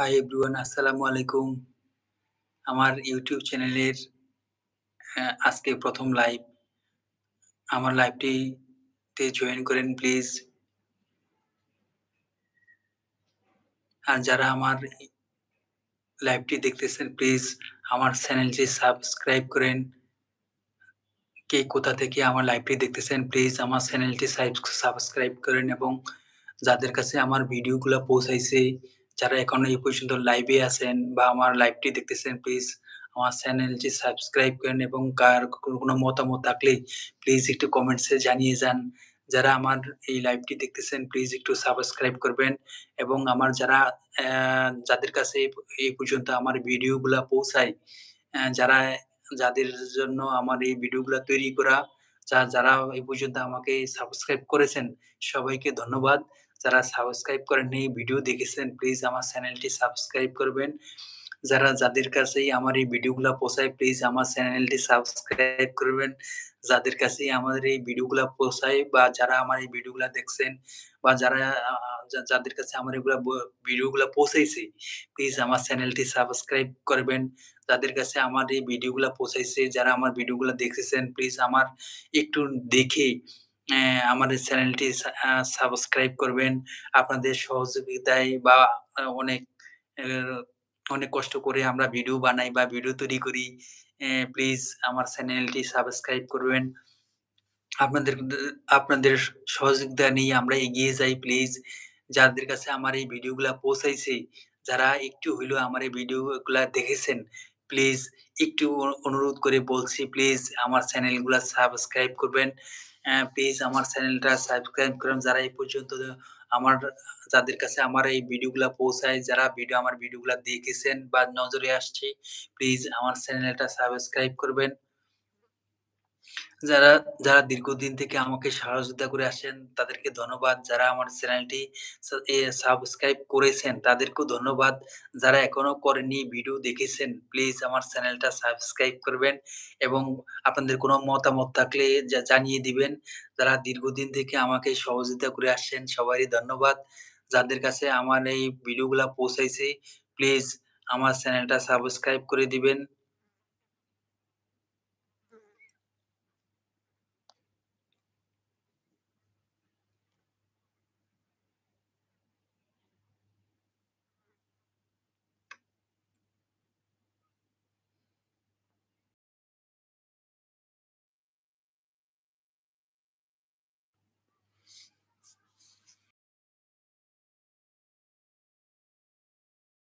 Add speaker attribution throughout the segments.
Speaker 1: Hi everyone আসসালামু আলাইকুম। আমার ইউটিউব চ্যানেলের আজকে প্রথম লাইভ। আমার লাইভটিতে জয়েন করেন প্লিজ। আর যারা আমার লাইভটি দেখতেছেন প্লিজ আমার চ্যানেলটি সাবস্ক্রাইব করেন। কে কোথা থেকে আমার লাইভটি দেখতেছেন প্লিজ আমার চ্যানেলটি সাবস্ক্রাইব করেন এবং যাদের কাছে আমার ভিডিওগুলা পৌঁছাইছে, যারা এখনও এই পর্যন্ত লাইভে আছেন বা আমার লাইভটি দেখতেছেন প্লিজ আমার চ্যানেলটি সাবস্ক্রাইব করেন এবং কার কোনো, মতামত থাকলে প্লিজ একটু কমেন্টসে জানিয়ে যান। যারা আমার এই লাইভটি দেখতেছেন প্লিজ একটু সাবস্ক্রাইব করবেন এবং আমার যারা যাদের কাছে এই পর্যন্ত আমার ভিডিওগুলা পৌঁছায়, যারা যাদের জন্য আমার এই ভিডিওগুলো তৈরি করা, যা যারা এই পর্যন্ত আমাকে সাবস্ক্রাইব করেছেন, সবাইকে ধন্যবাদ। যারা সাবস্ক্রাইব করেননি, ভিডিও দেখেছেন প্লিজ আমার চ্যানেলটি সাবস্ক্রাইব করবেন। যারা যাদের কাছেই আমার এই ভিডিওগুলা পৌঁছায় প্লিজ আমার চ্যানেলটি সাবস্ক্রাইব করবেন। যাদের কাছেই আমাদের এই ভিডিওগুলা পৌঁছায় বা যারা আমার এই ভিডিওগুলা দেখছেন বা যারা যাদের কাছে আমার এগুলা ভিডিওগুলা পৌঁছাইছে, প্লিজ আমার চ্যানেলটি সাবস্ক্রাইব করবেন। যাদের কাছে আমার এই ভিডিওগুলা পৌঁছাইছে, যারা আমার ভিডিওগুলা দেখেছেন প্লিজ আমার একটু দেখে এই চ্যানেলটি সা সাবস্ক্রাইব করবেন। আপনাদের সহযোগিতায় বা অনেক অনেক কষ্ট করে আমরা ভিডিও বানাই বা ভিডিও তৈরি করি। প্লিজ আমার চ্যানেলটি সাবস্ক্রাইব করবেন। আপনাদের আপনাদের সহযোগিতা নিয়ে আমরা এগিয়ে যাই প্লিজ। যাদের কাছে আমার এই ভিডিওগুলা পৌঁছাইছে, যারা একটু হইলেও আমার এই ভিডিওগুলা দেখেছেন, প্লিজ একটু অনুরোধ করে বলছি প্লিজ আমার চ্যানেলগুলা সাবস্ক্রাইব করবেন। প্লিজ আমার চ্যানেলটা সাবস্ক্রাইব করেন। যারা এই পর্যন্ত আমার যাদের কাছে আমার এই ভিডিওগুলো পৌঁছায়, যারা ভিডিও আমার ভিডিওগুলো দেখেছেন বা নজরে আসছে, প্লিজ আমার চ্যানেলটা সাবস্ক্রাইব করবেন। যারা, যারা দীর্ঘদিন থেকে আমাকে সহযোগিতা করে আসছেন, তাদেরকে ধন্যবাদ। যারা আমার চ্যানেলটি সাবস্ক্রাইব করেছেন, তাদেরকেও ধন্যবাদ। যারা এখনও করেননি, ভিডিও দেখেছেন, প্লিজ আমার চ্যানেলটা সাবস্ক্রাইব করবেন এবং আপনাদের কোনো মতামত থাকলে জানিয়ে দিবেন। যারা দীর্ঘদিন থেকে আমাকে সহযোগিতা করে আসছেন, সবারই ধন্যবাদ। যাদের কাছে আমার এই ভিডিওগুলা পৌঁছাইছে, প্লিজ আমার চ্যানেলটা সাবস্ক্রাইব করে দিবেন।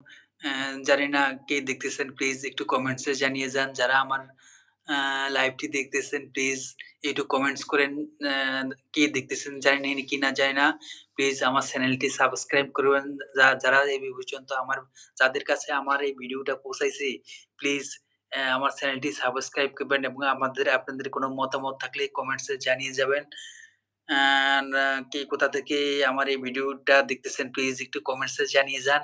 Speaker 1: অ্যা জানি না কে দেখতেছেন প্লিজ একটু কমেন্টসে জানিয়ে যান। যারা আমার লাইভটি দেখতেছেন প্লিজ একটু কমেন্টস করেন কে দেখতেছেন জানি না কিনা জানি না। প্লিজ আমার চ্যানেলটি সাবস্ক্রাইব করবেন। যারা এই পর্যন্ত আমার যাদের কাছে আমার এই ভিডিওটা পৌঁছাইছে, প্লিজ আমার চ্যানেলটি সাবস্ক্রাইব করবেন এবং আমাদের আপনাদের কোনো মতামত থাকলে কমেন্টসে জানিয়ে যাবেন। আ কে কোথা থেকে আমার এই ভিডিওটা দেখতেছেন প্লিজ একটু কমেন্টসে জানিয়ে যান।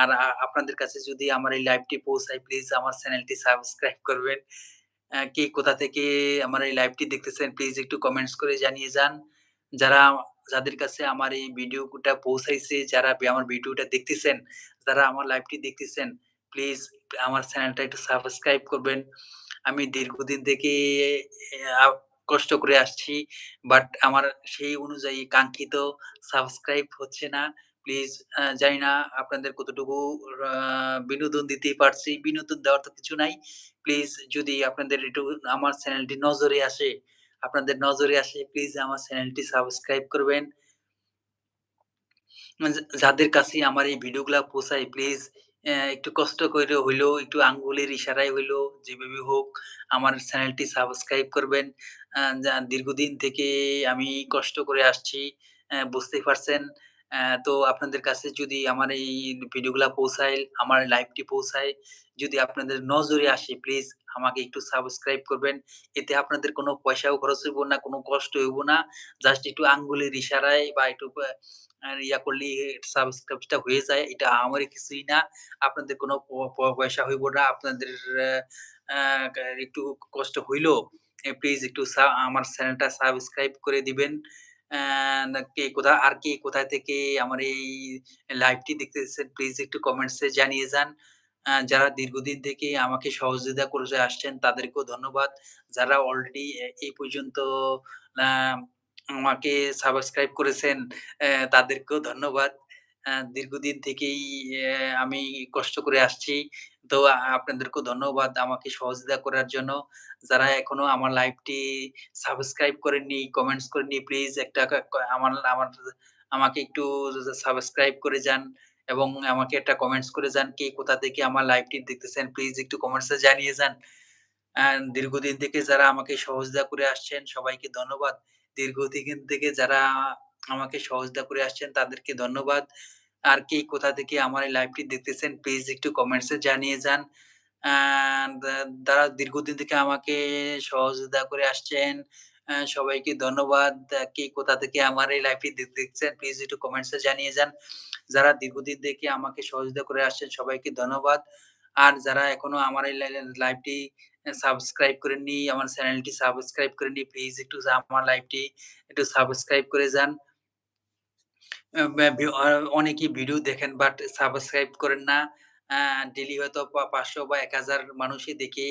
Speaker 1: আর আপনাদের কাছে যদি আমার এই লাইভটি পৌঁছায় প্লিজ আমার চ্যানেলটি সাবস্ক্রাইব করবেন। কে কোথা থেকে আমার এই লাইভটি দেখতেছেন প্লিজ একটু কমেন্টস করে জানিয়ে যান। যারা যাদের কাছে আমার এই ভিডিওটা পৌঁছাইছে, যারা আমার ভিডিওটা দেখতেছেন, যারা আমার লাইভটি দেখতেছেন, প্লিজ আমার চ্যানেলটা একটু সাবস্ক্রাইব করবেন। আমি দীর্ঘদিন থেকে কষ্ট করে আসছি। বাট আমার সেই অনুযায়ী কাঙ্ক্ষিত সাবস্ক্রাইব হচ্ছে না। প্লিজ জানি না আপনাদের কতটুকু বিনোদন দিতে পারছি। বিনোদন দেওয়ার তো কিছু নাই। প্লিজ যদি আপনাদের একটু আমার চ্যানেলটি নজরে আসে, আপনাদের নজরে আসে প্লিজ আমার চ্যানেলটি সাবস্ক্রাইব করবেন। যাদের কাছে আমার এই ভিডিওগুলা পৌঁছায় প্লিজ একটু কষ্ট করে হইলেও, একটু আঙ্গুলের ইশারায় হইলেও, যেভাবে হোক আমার চ্যানেলটি সাবস্ক্রাইব করবেন। যা দীর্ঘদিন থেকে আমি কষ্ট করে আসছি, অ্যা বুঝতেই পারছেন। তো আপনাদের কাছে যদি আমার এই ভিডিওগুলা পৌঁছায়, আমার লাইভটি পৌঁছায়, যদি আপনাদের নজরে আসে প্লিজ আমাকে একটু সাবস্ক্রাইব করবেন। এতে আপনাদের কোনো পয়সাও খরচ হইব না, কোনো কষ্ট হইব না। জাস্ট একটু আঙ্গুলের ইশারায় বা একটু ইয়া করলেই সাবস্ক্রাইবটা হয়ে যায়। এটা আহামরি কিছুই না। আপনাদের কোনো প পয়সা হইব না। আপনাদের একটু কষ্ট হইলেও প্লিজ একটু আমার চ্যানেলটা সাবস্ক্রাইব করে দিবেন। কে কোথা, আর কে কোথায় থেকে আমার এই লাইভটি দেখতেছেন প্লিজ একটু কমেন্টসে জানিয়ে যান। যারা দীর্ঘদিন থেকে আমাকে সহযোগিতা করে আসছেন, তাদেরকেও ধন্যবাদ। যারা অলরেডি এই পর্যন্ত আমাকে সাবস্ক্রাইব করেছেন তাদেরকেও ধন্যবাদ। দীর্ঘদিন থেকেই আমি কষ্ট করে আসছি। তো আপনাদেরকে ধন্যবাদ আমাকে সহযোগিতা করার জন্য। যারা এখনও আমার লাইভটি সাবস্ক্রাইব করেননি, কমেন্টস করেননি প্লিজ একটা আমার আমার আমাকে একটু সাবস্ক্রাইব করে যান এবং আমাকে একটা কমেন্টস করে যান। কে কোথা থেকে আমার লাইভটি দেখতেছেন প্লিজ একটু কমেন্টসে জানিয়ে যান। দীর্ঘদিন থেকে যারা আমাকে সহযোগিতা করে আসছেন সবাইকে ধন্যবাদ। দীর্ঘদিন থেকে যারা আমাকে সহযোগিতা করে আসছেন তাদেরকে ধন্যবাদ। আর কে কোথা থেকে আমার এই লাইভটি দেখতেছেন প্লিজ একটু কমেন্টসে জানিয়ে যান। দা দীর্ঘদিন থেকে আমাকে সহযোগিতা করে আসছেন সবাইকে ধন্যবাদ। কে কোথা থেকে আমার এই লাইভটি দে দেখছেন প্লিজ একটু কমেন্টসে জানিয়ে যান। যারা দীর্ঘদিন থেকে আমাকে সহযোগিতা করে আসছেন সবাইকে ধন্যবাদ। আর যারা এখনও আমার এই লাই লাইভটি অ্যা সাবস্ক্রাইব করেননি, আমার চ্যানেলটি সাবস্ক্রাইব করেননি প্লিজ একটু আমার লাইভটি একটু সাবস্ক্রাইব করে যান। আ ব্যা বি অ অনেকেই ভিডিও দেখেন বাট সাবস্ক্রাইব করেন না। আ ডেইলি হয়তো পা ৫০০ বা ১০০০ মানুষই দেখে।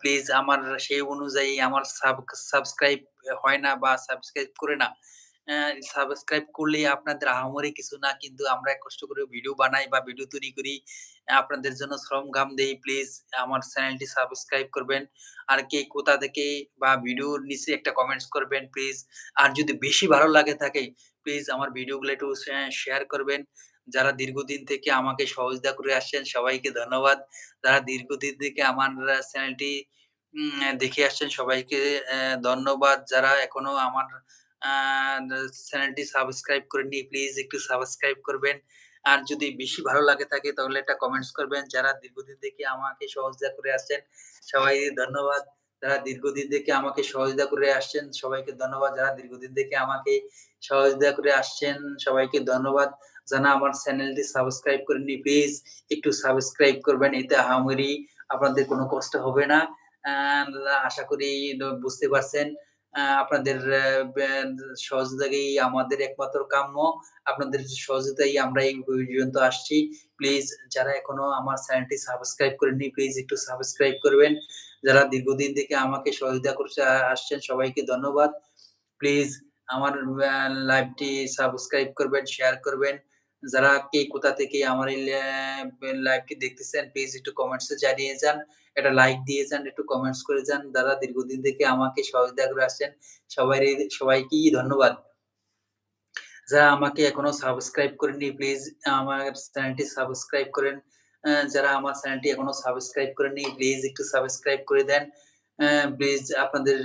Speaker 1: প্লিজ আমার সেই অনুযায়ী আমার সাব সাবস্ক্রাইব হয় না বা সাবস্ক্রাইব করে না। সাবস্ক্রাইব করলেই আপনাদের আহামরি কিছু না। কিন্তু আমরা কষ্ট করে ভিডিও বানাই বা ভিডিও তৈরি করি। আপনাদের জন্য শ্রম ঘাম দেই। প্লিজ আমার চ্যানেলটি সাবস্ক্রাইব করবেন। আর কে কোথা থেকে বা ভিডিওর নিচে একটা কমেন্টস করবেন প্লিজ। আর যদি বেশি ভালো লাগে থাকে প্লিজ আমার ভিডিওগুলো একটু শেয়ার করবেন। যারা দীর্ঘদিন থেকে আমাকে সহযোগিতা করে আসছেন, সবাইকে ধন্যবাদ। যারা দীর্ঘদিন থেকে আমার চ্যানেলটি দেখে আসছেন, সবাইকে ধন্যবাদ। যারা এখনও আমার চ্যানেলটি সাবস্ক্রাইব করেননি প্লিজ একটু সাবস্ক্রাইব করবেন। আর যদি বেশি ভালো লাগে থাকে, তাহলে একটা কমেন্টস করবেন। যারা দীর্ঘদিন থেকে আমাকে সহযোগিতা করে আসছেন, সবাইকে ধন্যবাদ। যারা দীর্ঘদিন থেকে আমাকে সহযোগিতা করে আসছেন, সবাইকে ধন্যবাদ। যারা দীর্ঘদিন থেকে আমাকে সহযোগিতা করে আসছেন, সবাইকে ধন্যবাদ। যারা আমার চ্যানেলটি সাবস্ক্রাইব করেননি প্লিজ একটু সাবস্ক্রাইব করবেন। এতে আহামরি আপনাদের কোনো কষ্ট হবে না। আশা করি বুঝতে পারছেন। আপনাদের সহযোগিতাই আমাদের একমাত্র কাম্য। আপনাদের সহযোগিতায় আমরা এই পর্যন্ত আসছি। প্লিজ যারা এখনও আমার চ্যানেলটি সাবস্ক্রাইব করেননি প্লিজ একটু সাবস্ক্রাইব করবেন। যারা দীর্ঘদিন থেকে আমাকে সহযোগিতা করছে আসছেন সবাইকে ধন্যবাদ। প্লিজ আমার লাইভটি সাবস্ক্রাইব করবেন, শেয়ার করবেন। যারা কে কোথা থেকে আমার এই লাইভটি দেখতেছেন প্লিজ একটু কমেন্টসে জানিয়ে যান। একটা লাইক দিয়ে যান, একটু কমেন্টস করে যান। যারা দীর্ঘদিন থেকে আমাকে সহযোগিতা করে আসছেন সবাই সবাইকেই ধন্যবাদ। যারা আমাকে এখনও সাবস্ক্রাইব করেননি প্লিজ আমার চ্যানেলটি সাবস্ক্রাইব করেন। যারা আমার চ্যানেলটি এখনও সাবস্ক্রাইব করেননি প্লিজ একটু সাবস্ক্রাইব করে দেন। প্লিজ আপনাদের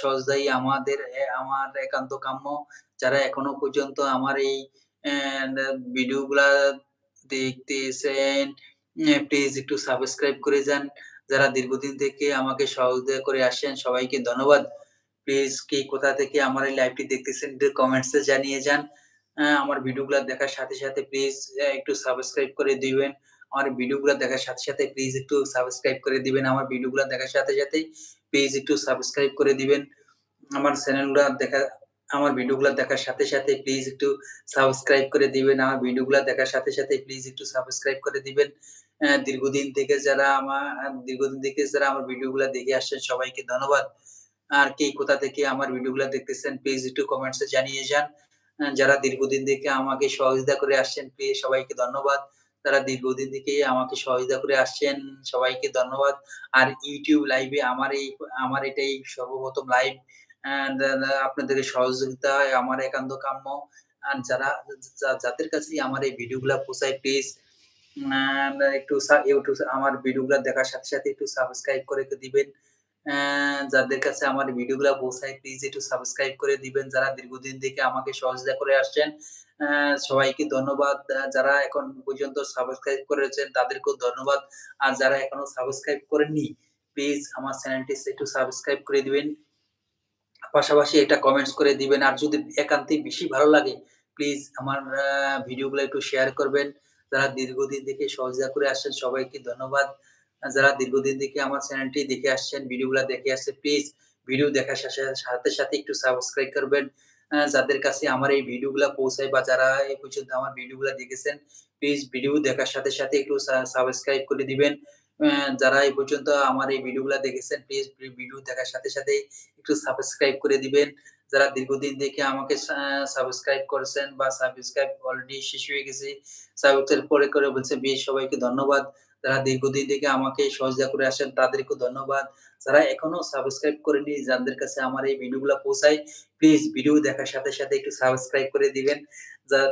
Speaker 1: সহযোগিতাই আমাদের আমার একান্ত কাম্য। যারা এখনও পর্যন্ত আমার এই ভিডিওগুলা দেখতেছেন প্লিজ একটু সাবস্ক্রাইব করে যান। যারা দীর্ঘদিন থেকে আমাকে সহযোগিতা করে আসেন সবাইকে ধন্যবাদ। প্লিজ কি কোথা থেকে আমার এই লাইভটি দেখতেছেন কমেন্টসে জানিয়ে যান। আমার ভিডিওগুলা দেখার সাথে, সাথে প্লিজ একটু সাবস্ক্রাইব করে দিবেন। আমার ভিডিওগুলা দেখার সাথে, সাথে প্লিজ একটু সাবস্ক্রাইব করে দিবেন। আমার ভিডিওগুলা দেখার সাথে, সাথে প্লিজ একটু সাবস্ক্রাইব করে দিবেন। আমার চ্যানেলগুলা দেখা আমার ভিডিওগুলা দেখার সাথে, সাথে প্লিজ একটু সাবস্ক্রাইব করে দিবেন। আমার ভিডিওগুলা দেখার সাথে, সাথে প্লিজ একটু সাবস্ক্রাইব করে দিবেন। দীর্ঘদিন থেকে যারা আমার দীর্ঘদিন থেকে যারা আমার ভিডিওগুলা দেখে আসছেন সবাইকে ধন্যবাদ। আর কে কোথা থেকে আমার ভিডিওগুলা দেখতেছেন প্লিজ একটু কমেন্টসে জানিয়ে যান। যারা দীর্ঘদিন থেকে আমাকে সহযোগিতা করে আসছেন প্লিজ সবাইকে ধন্যবাদ। যারা দীর্ঘদিন থেকে আমাকে সহযোগিতা করে আসছেন সবাইকে ধন্যবাদ। আর YouTube লাইভে আমার এই আমার এটাই সর্বপ্রথম লাইভ। দা আপনাদের সহযোগিতা আমার একান্ত কাম্য। আর যারা যাদের কাছেই আমার এই ভিডিওগুলা পৌঁছায় প্লিজ আ একটু ইউটিউব আমার ভিডিওগুলা দেখার সাথে, সাথে একটু সাবস্ক্রাইব করে দিবেন। যাদের কাছে আমার ভিডিওগুলা পৌঁছায় প্লিজ একটু সাবস্ক্রাইব করে দিবেন। যারা দীর্ঘদিন থেকে আমাকে সহযোগিতা করে আসছেন সবাইকে ধন্যবাদ। যারা এখন পর্যন্ত সাবস্ক্রাইব করেছেন তাদেরকেও ধন্যবাদ। আর যারা এখনও সাবস্ক্রাইব করেননি প্লিজ আমার চ্যানেলটি একটু সাবস্ক্রাইব করে দিবেন। পাশাপাশি এটা কমেন্টস করে দিবেন। আর যদি একান্তই বেশি ভালো লাগে প্লিজ আমার ভিডিওগুলা একটু শেয়ার করবেন। যারা দীর্ঘদিন থেকে সহযোগিতা করে আসছেন সবাইকে ধন্যবাদ। যারা দীর্ঘদিন থেকে আমার চ্যানেলটি দেখে আসছেন, ভিডিওগুলা দেখে আসছেন প্লিজ ভিডিও দেখার সাথে, সাথে একটু সাবস্ক্রাইব করবেন। যাদের কাছে আমার এই ভিডিওগুলা পৌঁছায় বা যারা এই পর্যন্ত আমার ভিডিওগুলা দেখেছেন, প্লিজ ভিডিও দেখার সাথে, সাথে একটু সাবস্ক্রাইব করে দিবেন। যারা এই পর্যন্ত আমার এই ভিডিওগুলা দেখেছেন, প্লিজ ভিডিও দেখার সাথে, সাথে একটু সাবস্ক্রাইব করে দিবেন। যারা দীর্ঘদিন দেখে আমাকে সাবস্ক্রাইব করেছেন বা সাবস্ক্রাইব অলরেডি শেষ হয়ে গেছে, সাবস্ক্রাইব করে, করে বলছে বেশ সবাইকে ধন্যবাদ। যারা দীর্ঘদিন থেকে আমাকে সহযোগিতা করে আসেন তাদেরকে ধন্যবাদ। যারা এখনও সাবস্ক্রাইব করেনি, যাদের কাছে আমার এই ভিডিওগুলা পৌঁছায়, প্লিজ ভিডিও দেখার সাথে, সাথে একটু সাবস্ক্রাইব করে দিবেন। যারা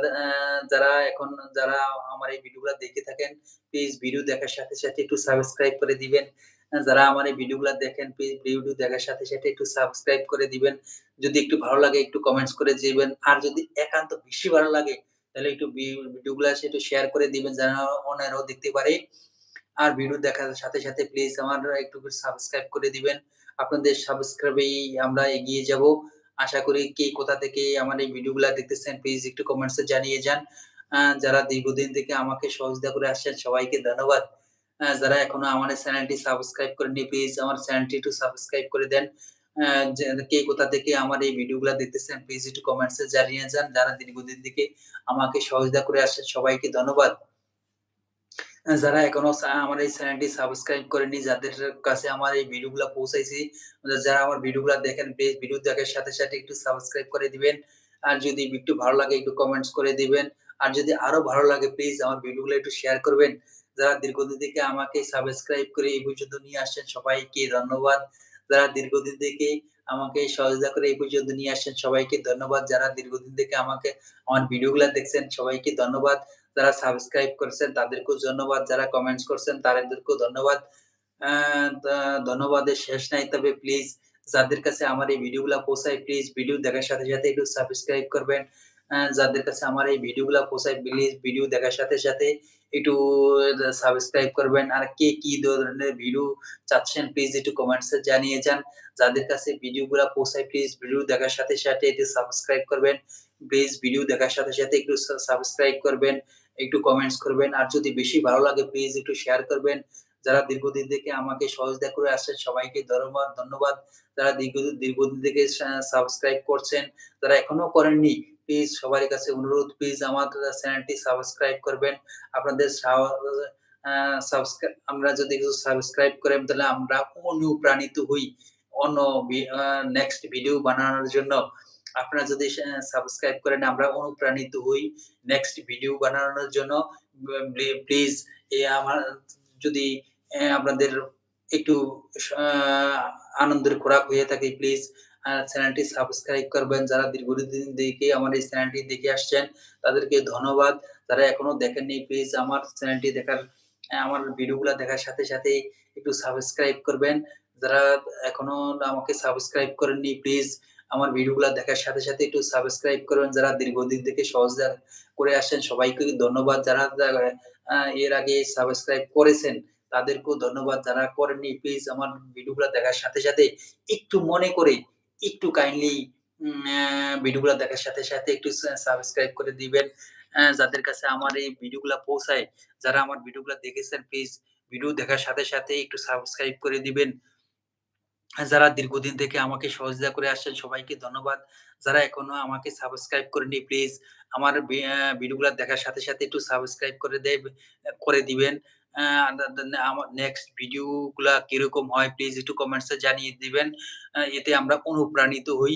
Speaker 1: যারা এখন যারা আমার এই ভিডিওগুলা দেখে থাকেন, প্লিজ ভিডিও দেখার সাথে, সাথে একটু সাবস্ক্রাইব করে দিবেন। যারা আমার এই ভিডিওগুলা দেখেন, প্লিজ ভিডিও দেখার সাথে, সাথে একটু সাবস্ক্রাইব করে দিবেন। যদি একটু ভালো লাগে একটু কমেন্টস করে দিবেন। আর যদি একান্ত বেশি ভালো লাগে, তাহলে একটু ভিডিওগুলা একটু শেয়ার করে দিবেন যেন অন্যরাও দেখতে পারে। আর ভিডিও দেখার সাথে, সাথে প্লিজ আমার একটু করে সাবস্ক্রাইব করে দিবেন। আপনাদের সাবস্ক্রাইবেই আমরা এগিয়ে যাব। আশা করি কে কোথা থেকে আমার এই ভিডিওগুলা দেখতেছেন, প্লিজ একটু কমেন্টসে জানিয়ে যান। যারা দীর্ঘদিন থেকে আমাকে সহযোগিতা করে আসছেন, সবাইকে ধন্যবাদ। যারা এখনও আমার চ্যানেলটি সাবস্ক্রাইব করেননি, প্লিজ আমার চ্যানেলটি একটু সাবস্ক্রাইব করে দেন। কে কোথা থেকে আমার এই ভিডিওগুলা দেখতেছেন, প্লিজ একটু কমেন্টসে জানিয়ে যান। যারা দীর্ঘদিন থেকে আমাকে সহযোগিতা করে আসছেন, সবাইকে ধন্যবাদ। যারা এখনও আমার এই চ্যানেলটি সাবস্ক্রাইব করেনি, যাদের কাছে আমার এই ভিডিওগুলা পৌঁছাইছি, যারা আমার ভিডিওগুলা দেখেন, প্লিজ ভিডিও দেখার সাথে, সাথে একটু সাবস্ক্রাইব করে দিবেন। আর যদি একটু ভালো লাগে একটু কমেন্টস করে দিবেন। আর যদি আরও ভালো লাগে প্লিজ আমার ভিডিওগুলা একটু শেয়ার করবেন। যারা দীর্ঘদিন থেকে আমাকে সাবস্ক্রাইব করে এই পর্যন্ত নিয়ে আসছেন, সবাইকে ধন্যবাদ। যারা দীর্ঘদিন থেকে আমাকে সহযোগিতা করে এই পর্যন্ত নিয়ে আসছেন, সবাইকে ধন্যবাদ। যারা দীর্ঘদিন থেকে আমাকে আমার ভিডিওগুলা দেখছেন, সবাইকে ধন্যবাদ। যারা সাবস্ক্রাইব করেছেন তাদেরকেও ধন্যবাদ। যারা কমেন্টস করছেন তাদেরকেও ধন্যবাদ। ধন্যবাদের শেষ নাই। তবে প্লিজ যাদের কাছে আমার এই ভিডিওগুলা পৌঁছায়, প্লিজ ভিডিও দেখার সাথে, সাথে একটু সাবস্ক্রাইব করবেন। যাদের কাছে আমার এই ভিডিওগুলা পৌঁছায়, প্লিজ ভিডিও দেখার সাথে, সাথে একটু সাবস্ক্রাইব করবেন। আর কে কি ধরনের ভিডিও চাচ্ছেন, প্লিজ একটু কমেন্টসে জানিয়ে যান। যাদের কাছে ভিডিওগুলা পৌঁছায়, প্লিজ ভিডিও দেখার সাথে, সাথে একটু সাবস্ক্রাইব করবেন। প্লিজ ভিডিও দেখার সাথে, সাথে একটু সাবস্ক্রাইব করবেন, একটু কমেন্টস করবেন। আর যদি বেশি ভালো লাগে প্লিজ একটু শেয়ার করবেন। যারা দীর্ঘদিন থেকে আমাকে সহযোগিতা করে আসছেন, সবাইকে ধন্যবাদ, ধন্যবাদ। যারা দীর্ঘদিন দীর্ঘদিন থেকে সাবস্ক্রাইব করছেন, যারা এখনও করেননি, প্লিজ সবার কাছে অনুরোধ, প্লিজ আমার চ্যানেলটি সাবস্ক্রাইব করবেন। আপনাদের সাবস্ক্রাইব আমরা যদি কিছু সাবস্ক্রাইব করেন, তাহলে আমরা অনুপ্রাণিত হই অন্য নেক্সট ভিডিও বানানোর জন্য। আপনারা যদি সাবস্ক্রাইব করেন, আমরা অনুপ্রাণিত হই নেক্সট ভিডিও বানানোর জন্য। প্লিজ এ আমার যদি আপনাদের একটু আনন্দের খোরাক হয়ে থাকে, প্লিজ চ্যানেলটি সাবস্ক্রাইব করবেন। যারা দীর্ঘদিন থেকে আমার এই চ্যানেলটি দেখে আসছেন, তাদেরকে ধন্যবাদ। যারা এখনও দেখেননি, প্লিজ আমার চ্যানেলটি দেখার আমার ভিডিওগুলা দেখার সাথে, সাথে একটু সাবস্ক্রাইব করবেন। যারা এখনও আমাকে সাবস্ক্রাইব করেননি, প্লিজ আমার ভিডিওগুলা দেখার সাথে, সাথে একটু সাবস্ক্রাইব করবেন। যারা দীর্ঘদিন থেকে সহযোগিতা করে আসছেন, সবাইকে ধন্যবাদ। যারা এর আগে সাবস্ক্রাইব করেছেন, তাদেরকেও ধন্যবাদ। যারা করেননি, প্লিজ আমার ভিডিওগুলা দেখার সাথে, সাথে একটু মনে করে, একটু কাইন্ডলি ভিডিওগুলা দেখার সাথে, সাথে একটু সাবস্ক্রাইব করে দিবেন। যাদের কাছে আমার এই ভিডিওগুলা পৌঁছায়, যারা আমার ভিডিওগুলা দেখেছেন, প্লিজ ভিডিও দেখার সাথে, সাথে একটু সাবস্ক্রাইব করে দিবেন। যারা দীর্ঘদিন থেকে আমাকে সহযোগিতা করে আসছেন, সবাইকে ধন্যবাদ। যারা এখনও আমাকে সাবস্ক্রাইব করেনি প্লিজ আমার ভিডিওগুলো দেখার সাথে, সাথে একটু সাবস্ক্রাইব করে দেয় করে দিবেন। আমার নেক্সট ভিডিওগুলা কীরকম হয়, প্লিজ একটু কমেন্টসে জানিয়ে দিবেন। এতে আমরা অনুপ্রাণিত হই।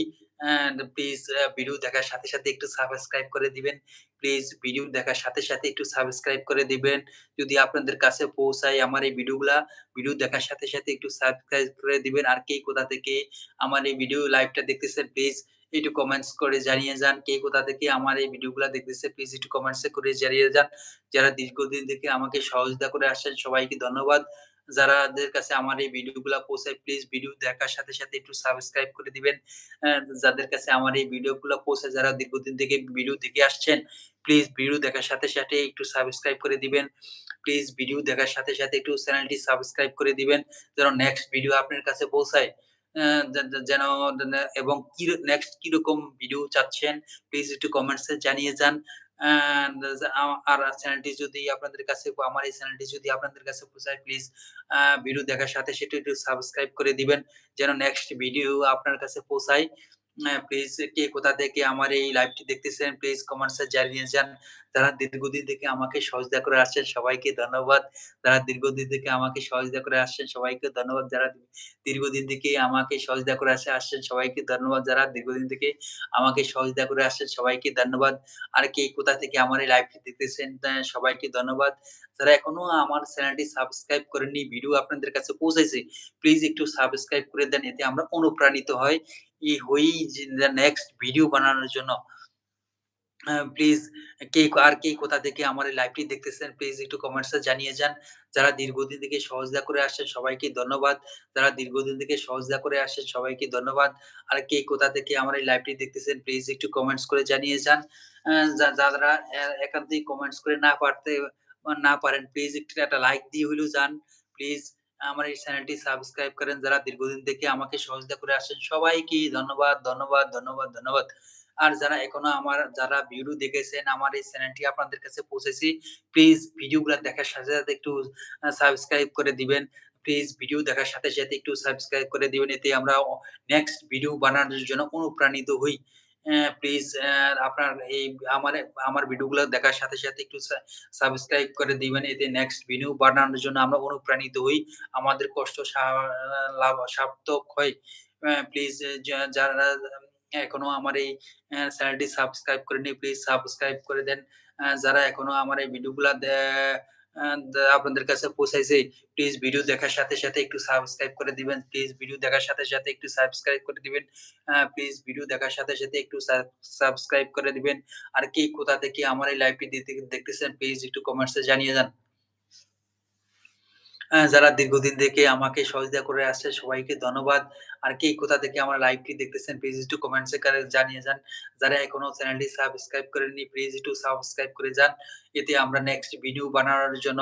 Speaker 1: প্লিজ ভিডিও দেখার সাথে, সাথে একটু সাবস্ক্রাইব করে দিবেন। প্লিজ ভিডিও দেখার সাথে, সাথে একটু সাবস্ক্রাইব করে দিবেন। যদি আপনাদের কাছে পৌঁছায় আমার এই ভিডিওগুলা, ভিডিও দেখার সাথে, সাথে একটু সাবস্ক্রাইব করে দিবেন। আর কে কোথা থেকে আমার এই ভিডিও লাইভটা দেখতেছেন, প্লিজ একটু কমেন্টস করে জানিয়ে যান। কে কোথা থেকে আমার এই ভিডিওগুলা দেখতেছে, প্লিজ একটু কমেন্টসে করে জানিয়ে যান। যারা দীর্ঘদিন থেকে আমাকে সহযোগিতা করে আসছেন, সবাইকে ধন্যবাদ। যারাদের কাছে আমার এই ভিডিওগুলা পৌঁছায়, প্লিজ ভিডিও দেখার সাথে, সাথে একটু সাবস্ক্রাইব করে দিবেন। যাদের কাছে আমার এই ভিডিওগুলা পৌঁছায়, যারা দীর্ঘদিন থেকে ভিডিও দেখে আসছেন, প্লিজ ভিডিও দেখার সাথে, সাথে একটু সাবস্ক্রাইব করে দিবেন। প্লিজ ভিডিও দেখার সাথে, সাথে একটু চ্যানেলটি সাবস্ক্রাইব করে দিবেন। যেন নেক্সট ভিডিও আপনার কাছে পৌঁছায়। যেন এবং কি নেক্সট কীরকম ভিডিও চাচ্ছেন, প্লিজ একটু কমেন্টসে জানিয়ে যান। আর চ্যানেলটি যদি আপনাদের কাছে আমার এই চ্যানেলটি যদি আপনাদের কাছে পৌঁছায়, প্লিজ ভিডিও দেখার সাথে, সেটা একটু সাবস্ক্রাইব করে দিবেন। যেন নেক্সট ভিডিও আপনার কাছে পৌঁছায়। প্লিজ কে কোথা থেকে আমার এই লাইভটি দেখতেছেন প্লিজ কমেন্টসে জানিয়ে যান। যারা দীর্ঘদিন থেকে আমাকে সহযোগিতা করে আসছেন সবাইকে ধন্যবাদ। যারা দীর্ঘদিন থেকে আমাকে সহযোগিতা করে আসছেন সবাইকে ধন্যবাদ। যারা দীর্ঘদিন থেকে আমাকে সহযোগিতা করে আসে আসছেন সবাইকে ধন্যবাদ। যারা দীর্ঘদিন থেকে আমাকে সহযোগিতা করে আসছেন সবাইকে ধন্যবাদ। আর কে কোথা থেকে আমার এই লাইভটি দেখতেছেন সবাইকে ধন্যবাদ। যারা এখনও আমার চ্যানেলটি সাবস্ক্রাইব করেননি, ভিডিও আপনাদের কাছে পৌঁছেছে, প্লিজ একটু সাবস্ক্রাইব করে দেন। এতে আমরা অনুপ্রাণিত হয় হই যে নেক্সট ভিডিও বানানোর জন্য। প্লিজ কে আর কে কোথা থেকে আমার এই লাইভটি দেখতেছেন প্লিজ একটু কমেন্টসে জানিয়ে যান। যারা দীর্ঘদিন থেকে সহযোগিতা করে আসছেন, সবাইকে ধন্যবাদ। যারা দীর্ঘদিন থেকে সহযোগিতা করে আসছেন, সবাইকে ধন্যবাদ। আর কে কোথা থেকে আমার এই লাইভটি দেখতেছেন প্লিজ একটু কমেন্টস করে জানিয়ে যান। যারা একান্তই কমেন্টস করে না পারতে, না পারেন প্লিজ একটু একটা লাইক দিয়ে হইলেও যান। প্লিজ আমার এই চ্যানেলটি সাবস্ক্রাইব করেন। যারা দীর্ঘদিন থেকে আমাকে সহযোগিতা করে আসেন সবাইকে ধন্যবাদ, ধন্যবাদ, ধন্যবাদ, ধন্যবাদ। আর যারা এখনও আমার যারা ভিডিও দেখেছেন আমার এই চ্যানেলটি আপনাদের কাছে পৌঁছেছি, প্লিজ ভিডিওগুলা দেখার সাথে, সাথে একটু সাবস্ক্রাইব করে দিবেন। প্লিজ ভিডিও দেখার সাথে, সাথে একটু সাবস্ক্রাইব করে দিবেন। এতে আমরা নেক্সট ভিডিও বানানোর জন্য অনুপ্রাণিত হই। প্লিজ আপনার এই আমারে আমার ভিডিওগুলো দেখার সাথে, সাথে একটু সাবস্ক্রাইব করে দিবেন। এতে নেক্সট ভিডিও বানানোর জন্য আমরা অনুপ্রাণিত হই। আমাদের কষ্ট লাভ সার্থক হয়। প্লিজ যারা এখনও আমার এই চ্যানেলটি সাবস্ক্রাইব করেননি প্লিজ সাবস্ক্রাইব করে দেন। যারা এখনও আমার এই ভিডিওগুলা আপনাদের কাছে পৌঁছাইছে, প্লিজ ভিডিও দেখার সাথে, সাথে একটু সাবস্ক্রাইব করে দিবেন। প্লিজ ভিডিও দেখার সাথে, সাথে একটু সাবস্ক্রাইব করে দিবেন। প্লিজ ভিডিও দেখার সাথে, সাথে একটু সাব সাবস্ক্রাইব করে দিবেন। আর কি কোথা থেকে আমার এই লাইভটি দেখতেছেন প্লিজ একটু কমেন্টসে জানিয়ে যান। যারা দীর্ঘদিন থেকে আমাকে সহযোগিতা করে আসছে, সবাইকে ধন্যবাদ। আর কে কোথা থেকে আমার লাইভ লাইভটি দেখতেছেন প্লিজ একটু কমেন্টসে করে জানিয়ে যান। যারা এখনও চ্যানেলটি সাবস্ক্রাইব করেননি প্লিজ একটু সাবস্ক্রাইব করে যান। এতে আমরা নেক্সট ভিডিও বানানোর জন্য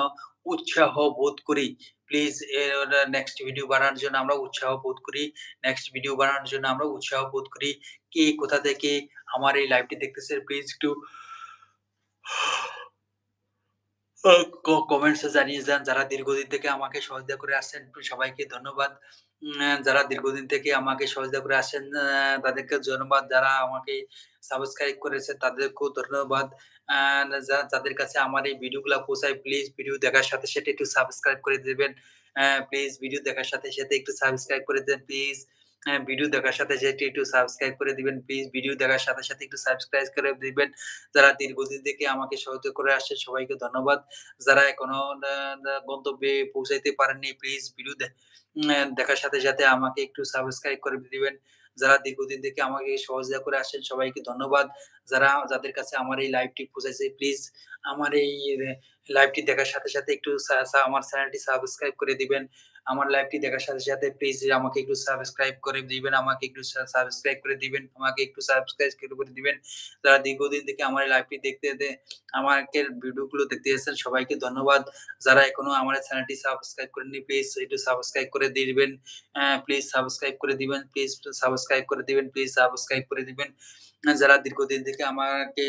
Speaker 1: উৎসাহ বোধ করি। প্লিজ নেক্সট ভিডিও বানানোর জন্য আমরা উৎসাহ বোধ করি। নেক্সট ভিডিও বানানোর জন্য আমরা উৎসাহ বোধ করি। কে কোথা থেকে আমার এই লাইভটি দেখতেছেন প্লিজ একটু ক কমেন্টসে জানিয়ে যান। যারা দীর্ঘদিন থেকে আমাকে সহযোগিতা করে আসছেন সবাইকে ধন্যবাদ। যারা দীর্ঘদিন থেকে আমাকে সহযোগিতা করে আসছেন তাদেরকে ধন্যবাদ। যারা আমাকে সাবস্ক্রাইব করেছে তাদেরকেও ধন্যবাদ। যাদের কাছে আমার এই ভিডিওগুলা পৌঁছায় প্লিজ ভিডিও দেখার সাথে, সাথে একটু সাবস্ক্রাইব করে দেবেন প্লিজ ভিডিও দেখার সাথে, সাথে একটু সাবস্ক্রাইব করে দেন প্লিজ। ভিডিও দেখার সাথে, সাথে একটু সাবস্ক্রাইব করে দিবেন প্লিজ। ভিডিও দেখার সাথে, সাথে একটু সাবস্ক্রাইব করে দিবেন। যারা দীর্ঘদিন থেকে আমাকে সহযোগিতা করে আসছে সবাইকে ধন্যবাদ। যারা এখনও গন্তব্যে পৌঁছাইতে পারেননি প্লিজ ভিডিও দেখার সাথে, সাথে আমাকে একটু সাবস্ক্রাইব করে দিবেন। যারা দীর্ঘদিন থেকে আমাকে সহযোগিতা করে আসছেন সবাইকে ধন্যবাদ। যারা যাদের কাছে আমার এই লাইভটি পৌঁছাইছে প্লিজ আমার এই লাইভটি দেখার সাথে, সাথে একটু আমার চ্যানেলটি সাবস্ক্রাইব করে দিবেন। আমার লাইভটি দেখার সাথে, সাথে প্লিজ আমাকে একটু সাবস্ক্রাইব করে দিবেন। আমাকে একটু সাবস্ক্রাইব করে দিবেন। আমাকে একটু সাবস্ক্রাইব করে দিবেন। যারা দীর্ঘদিন থেকে আমার লাইভটি দেখতে আমাকে ভিডিওগুলো দেখতে এসেছেন সবাইকে ধন্যবাদ। যারা এখনও আমার চ্যানেলটি সাবস্ক্রাইব করেননি প্লিজ একটু সাবস্ক্রাইব করে দিবেন। প্লিজ সাবস্ক্রাইব করে দিবেন। প্লিজ সাবস্ক্রাইব করে দিবেন। প্লিজ সাবস্ক্রাইব করে দিবেন। যারা দীর্ঘদিন থেকে আমাকে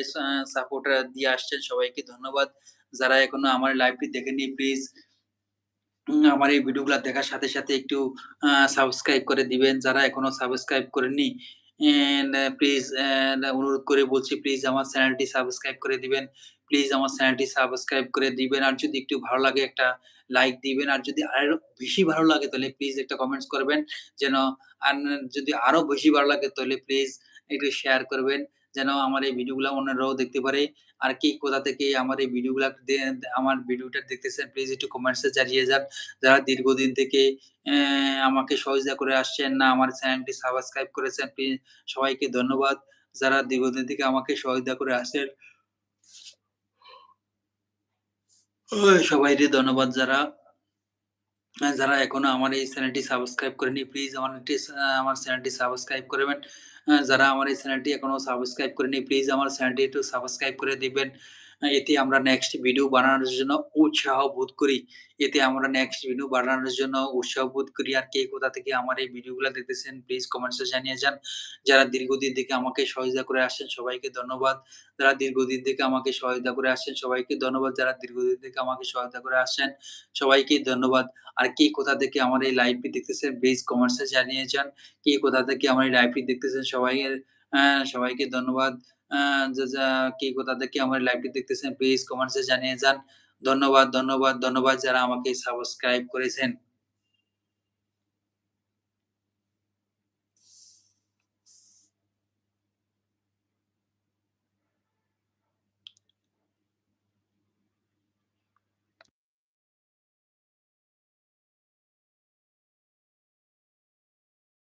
Speaker 1: সাপোর্ট দিয়ে আসছেন সবাইকে ধন্যবাদ। যারা এখনও আমার লাইভটি দেখেনি প্লিজ আমার এই ভিডিওগুলা দেখার সাথে, সাথে একটু সাবস্ক্রাইব করে দিবেন। যারা এখনও সাবস্ক্রাইব করেননি প্লিজ অনুরোধ করে বলছি প্লিজ আমার চ্যানেলটি সাবস্ক্রাইব করে দিবেন। প্লিজ আমার চ্যানেলটি সাবস্ক্রাইব করে দিবেন। আর যদি একটু ভালো লাগে একটা লাইক দিবেন। আর যদি আরও বেশি ভালো লাগে তাহলে প্লিজ একটা কমেন্টস করবেন। যেন আর যদি আরও বেশি ভালো লাগে তাহলে প্লিজ একটু শেয়ার করবেন। যেন আমার এই ভিডিওগুলা অন্যরাও দেখতে পারে। আর কি, কোথা থেকে আমার এই ভিডিওগুলা আমার ভিডিওটা দেখতেছেন প্লিজ একটু কমেন্টসে জানিয়ে যান। যারা দীর্ঘদিন থেকে আমাকে সহযোগিতা করে আসছেন না, আমার চ্যানেলটি সাবস্ক্রাইব করেছেন প্লিজ সবাইকে ধন্যবাদ। যারা দীর্ঘদিন থেকে আমাকে সহযোগিতা করে আসছেন সবাইকে ধন্যবাদ যারা যারা এখনও আমার এই চ্যানেলটি সাবস্ক্রাইব করেনি প্লিজ আমার আমার চ্যানেলটি সাবস্ক্রাইব করবেন। আ যারা আমার এই চ্যানেলটি এখনও সাবস্ক্রাইব করেনি প্লিজ আমার চ্যানেলটি একটু সাবস্ক্রাইব করে দিবেন। এতে আমরা নেক্সট ভিডিও বানানোর জন্য উৎসাহ বোধ করি। এতে আমরা নেক্সট ভিডিও বানানোর জন্য উৎসাহ বোধ করি। আর কে কোথা থেকে আমার এই ভিডিওগুলা দেখতেছেন প্লিজ কমেন্টসে জানিয়ে যান। যারা দীর্ঘদিন থেকে আমাকে সহযোগিতা করে আসছেন, সবাইকে ধন্যবাদ। যারা দীর্ঘদিন থেকে আমাকে সহায়তা করে আসছেন, সবাইকে ধন্যবাদ। যারা দীর্ঘদিন থেকে আমাকে সহায়তা করে আসছেন সবাইকেই ধন্যবাদ। আর কে কোথা থেকে আমার এই লাইভটি দেখতেছেন প্লিজ কমেন্টসে জানিয়ে যান। কে কোথা থেকে আমার এই লাইভটি দেখতেছেন সবাই সবাইকে ধন্যবাদ। কে কোথা থেকে আমার লাইভটি দেখতেছেন প্লিজ কমেন্টসে জানিয়ে যান। ধন্যবাদ, ধন্যবাদ, ধন্যবাদ যারা আমাকে সাবস্ক্রাইব করেছেন।